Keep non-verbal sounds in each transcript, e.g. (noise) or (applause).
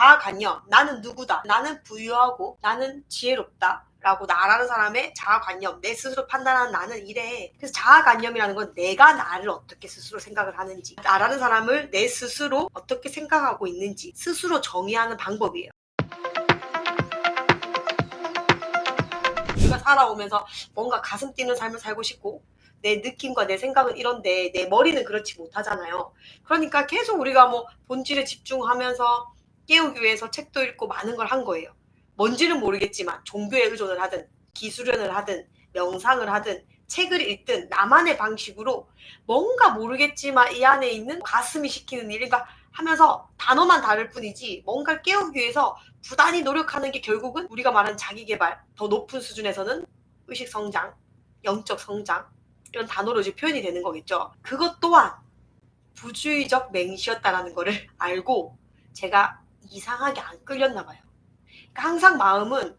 자아관념, 나는 누구다, 나는 부유하고, 나는 지혜롭다. 라고 나라는 사람의 자아관념, 내 스스로 판단하는 나는 이래. 그래서 자아관념이라는 건 내가 나를 어떻게 스스로 생각을 하는지, 나라는 사람을 내 스스로 어떻게 생각하고 있는지 스스로 정의하는 방법이에요. 우리가 살아오면서 뭔가 가슴 뛰는 삶을 살고 싶고, 내 느낌과 내 생각은 이런데 내 머리는 그렇지 못하잖아요. 그러니까 계속 우리가 뭐 본질에 집중하면서 깨우기 위해서 책도 읽고 많은 걸 한 거예요. 뭔지는 모르겠지만 종교에 의존을 하든 기술연을 하든 명상을 하든 책을 읽든 나만의 방식으로 뭔가 모르겠지만 이 안에 있는 가슴이 시키는 일인가 하면서 단어만 다를 뿐이지 뭔가를 깨우기 위해서 부단히 노력하는 게 결국은 우리가 말하는 자기 개발 더 높은 수준에서는 의식 성장, 영적 성장 이런 단어로 이제 표현이 되는 거겠죠. 그것 또한 부주의적 맹시였다라는 거를 알고 제가 이상하게 안 끌렸나 봐요. 그러니까 항상 마음은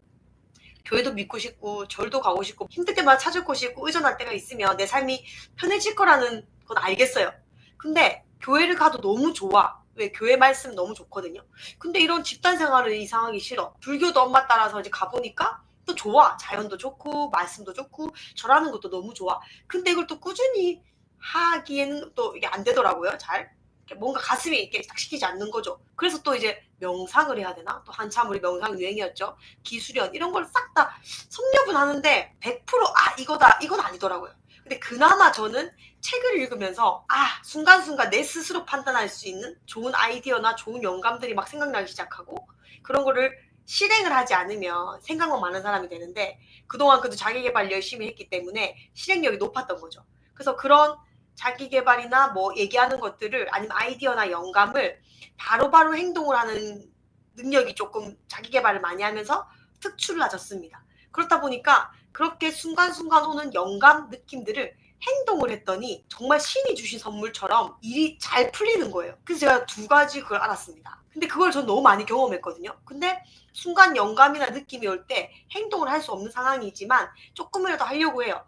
교회도 믿고 싶고 절도 가고 싶고 힘들 때마다 찾을 곳이 있고 의존할 때가 있으면 내 삶이 편해질 거라는 건 알겠어요. 근데 교회를 가도 너무 좋아. 왜 교회 말씀 너무 좋거든요. 근데 이런 집단 생활을 이상하기 싫어. 불교도 엄마 따라서 이제 가보니까 또 좋아. 자연도 좋고 말씀도 좋고 절하는 것도 너무 좋아. 근데 이걸 또 꾸준히 하기에는 또 이게 안 되더라고요. 잘. 뭔가 가슴이 이렇게 딱 시키지 않는 거죠. 그래서 또 이제 명상을 해야 되나? 또 한참 우리 명상 유행이었죠. 기수련 이런 걸 싹 다 섭렵은 하는데 100%아 이거다 이건 아니더라고요. 근데 그나마 저는 책을 읽으면서 아 순간순간 내 스스로 판단할 수 있는 좋은 아이디어나 좋은 영감들이 막 생각나기 시작하고 그런 거를 실행을 하지 않으면 생각만 많은 사람이 되는데 그동안 그래도 자기 개발 열심히 했기 때문에 실행력이 높았던 거죠. 그래서 그런 자기 개발이나 뭐 얘기하는 것들을 아니면 아이디어나 영감을 바로바로 행동을 하는 능력이 조금 자기 개발을 많이 하면서 특출나졌습니다. 그렇다 보니까 그렇게 순간순간 오는 영감 느낌들을 행동을 했더니 정말 신이 주신 선물처럼 일이 잘 풀리는 거예요. 그래서 제가 두 가지 그걸 알았습니다. 근데 그걸 전 너무 많이 경험했거든요. 근데 순간 영감이나 느낌이 올 때 행동을 할 수 없는 상황이지만 조금이라도 하려고 해요.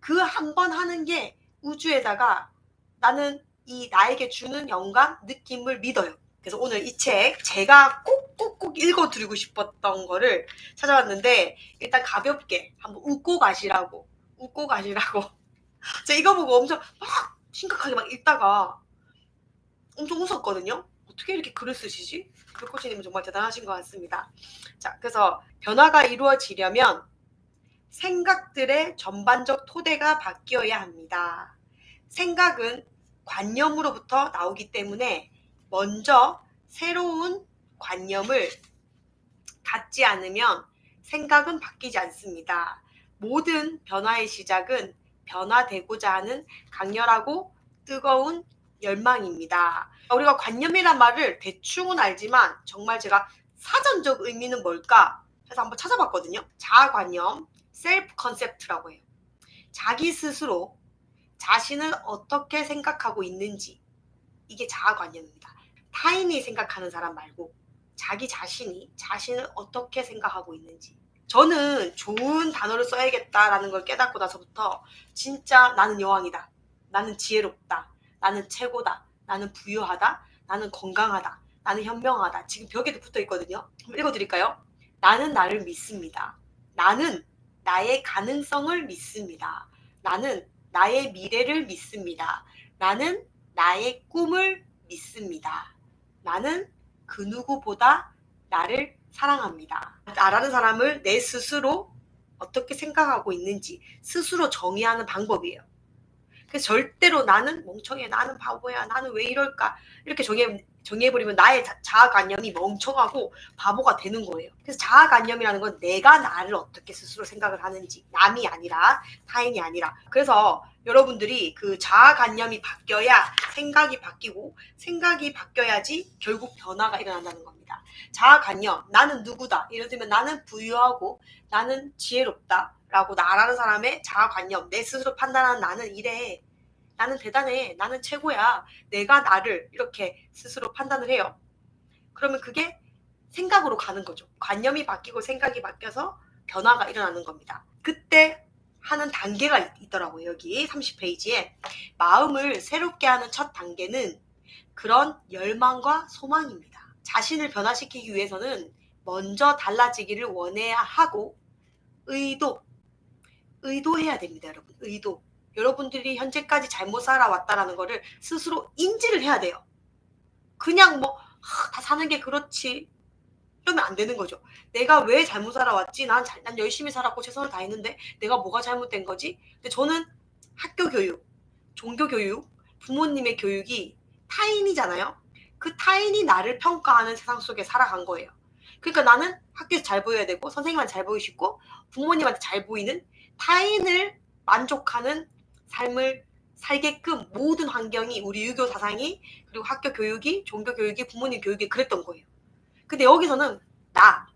그 한 번 하는 게 우주에다가 나는 이 나에게 주는 영감, 느낌을 믿어요. 그래서 오늘 이 책 제가 꼭꼭꼭 읽어드리고 싶었던 거를 찾아봤는데 일단 가볍게 한번 웃고 가시라고 웃고 가시라고 (laughs) 제가 이거 보고 엄청 막 심각하게 막 읽다가 엄청 웃었거든요. 어떻게 이렇게 글을 쓰시지? 불꽃이님은 정말 대단하신 것 같습니다. 자, 그래서 변화가 이루어지려면 생각들의 전반적 토대가 바뀌어야 합니다. 생각은 관념으로부터 나오기 때문에 먼저 새로운 관념을 갖지 않으면 생각은 바뀌지 않습니다. 모든 변화의 시작은 변화되고자 하는 강렬하고 뜨거운 열망입니다. 우리가 관념이란 말을 대충은 알지만 정말 제가 사전적 의미는 뭘까 해서 한번 찾아봤거든요. 자아관념, 셀프 컨셉트라고 해요. 자기 스스로 자신을 어떻게 생각하고 있는지 이게 자아관념입니다. 타인이 생각하는 사람 말고 자기 자신이 자신을 어떻게 생각하고 있는지 저는 좋은 단어를 써야겠다라는 걸 깨닫고 나서부터 진짜 나는 여왕이다. 나는 지혜롭다. 나는 최고다. 나는 부유하다. 나는 건강하다. 나는 현명하다. 지금 벽에도 붙어 있거든요. 읽어드릴까요? 나는 나를 믿습니다. 나는 나의 가능성을 믿습니다. 나는 나의 미래를 믿습니다. 나는 나의 꿈을 믿습니다. 나는 그 누구보다 나를 사랑합니다. 나라는 사람을 내 스스로 어떻게 생각하고 있는지 스스로 정의하는 방법이에요. 그래서 절대로 나는 멍청해, 나는 바보야, 나는 왜 이럴까? 이렇게 정해 정해버리면 나의 자- 자아관념이 멍청하고 바보가 되는 거예요. 그래서 자아관념이라는 건 내가 나를 어떻게 스스로 생각을 하는지 남이 아니라 타인이 아니라. 그래서 여러분들이 그 자아관념이 바뀌어야 생각이 바뀌고 생각이 바뀌어야지 결국 변화가 일어난다는 겁니다. 자아관념 나는 누구다? 예를 들면 나는 부유하고 나는 지혜롭다 라고 나라는 사람의 자아관념 내 스스로 판단하는 나는 이래 나는 대단해 나는 최고야 내가 나를 이렇게 스스로 판단을 해요. 그러면 그게 생각으로 가는 거죠. 관념이 바뀌고 생각이 바뀌어서 변화가 일어나는 겁니다. 그때 하는 단계가 있- 있더라고요. 여기 30페이지에 마음을 새롭게 하는 첫 단계는 그런 열망과 소망입니다. 자신을 변화시키기 위해서는 먼저 달라지기를 원해야 하고 의도 의도해야 됩니다, 여러분. 의도. 여러분들이 현재까지 잘못 살아왔다라는 거를 스스로 인지를 해야 돼요. 그냥 뭐다 사는 게 그렇지 이러면 안 되는 거죠. 내가 왜 잘못 살아왔지? 난, 잘, 난 열심히 살았고 최선을 다했는데 내가 뭐가 잘못된 거지? 근데 저는 학교 교육, 종교 교육, 부모님의 교육이 타인이잖아요. 그 타인이 나를 평가하는 세상 속에 살아간 거예요. 그러니까 나는 학교에서 잘 보여야 되고 선생님한테 잘 보이시고 부모님한테 잘 보이는 타인을 만족하는 삶을 살게끔 모든 환경이 우리 유교 사상이 그리고 학교 교육이 종교 교육이 부모님 교육이 그랬던 거예요. 근데 여기서는 나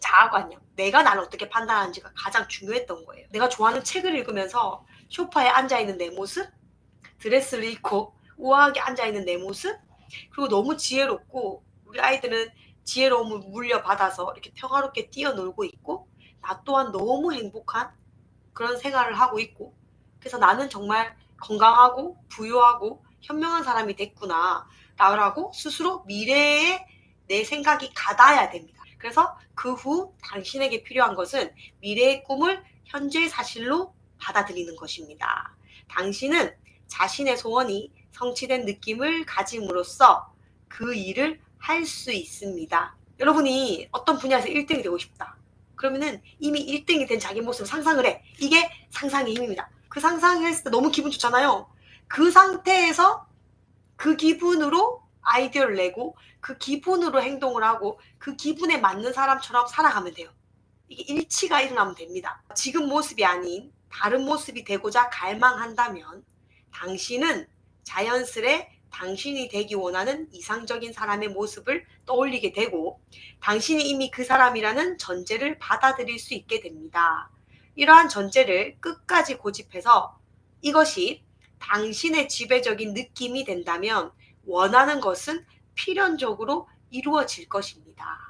자아관념 내가 나를 어떻게 판단하는지가 가장 중요했던 거예요. 내가 좋아하는 책을 읽으면서 소파에 앉아 있는 내 모습, 드레스를 입고 우아하게 앉아 있는 내 모습, 그리고 너무 지혜롭고 우리 아이들은 지혜로움을 물려받아서 이렇게 평화롭게 뛰어놀고 있고 나 또한 너무 행복한 그런 생활을 하고 있고 그래서 나는 정말 건강하고 부유하고 현명한 사람이 됐구나 라고 스스로 미래에 내 생각이 가닿아야 됩니다. 그래서 그 후 당신에게 필요한 것은 미래의 꿈을 현재의 사실로 받아들이는 것입니다. 당신은 자신의 소원이 성취된 느낌을 가짐으로써 그 일을 할 수 있습니다. 여러분이 어떤 분야에서 1등이 되고 싶다. 그러면은 이미 1등이 된 자기 모습을 상상을 해. 이게 상상의 힘입니다. 그 상상을 했을 때 너무 기분 좋잖아요. 그 상태에서 그 기분으로 아이디어를 내고 그 기분으로 행동을 하고 그 기분에 맞는 사람처럼 살아가면 돼요. 이게 일치가 일어나면 됩니다. 지금 모습이 아닌 다른 모습이 되고자 갈망한다면 당신은 자연스레 당신이 되기 원하는 이상적인 사람의 모습을 떠올리게 되고 당신이 이미 그 사람이라는 전제를 받아들일 수 있게 됩니다. 이러한 전제를 끝까지 고집해서 이것이 당신의 지배적인 느낌이 된다면 원하는 것은 필연적으로 이루어질 것입니다.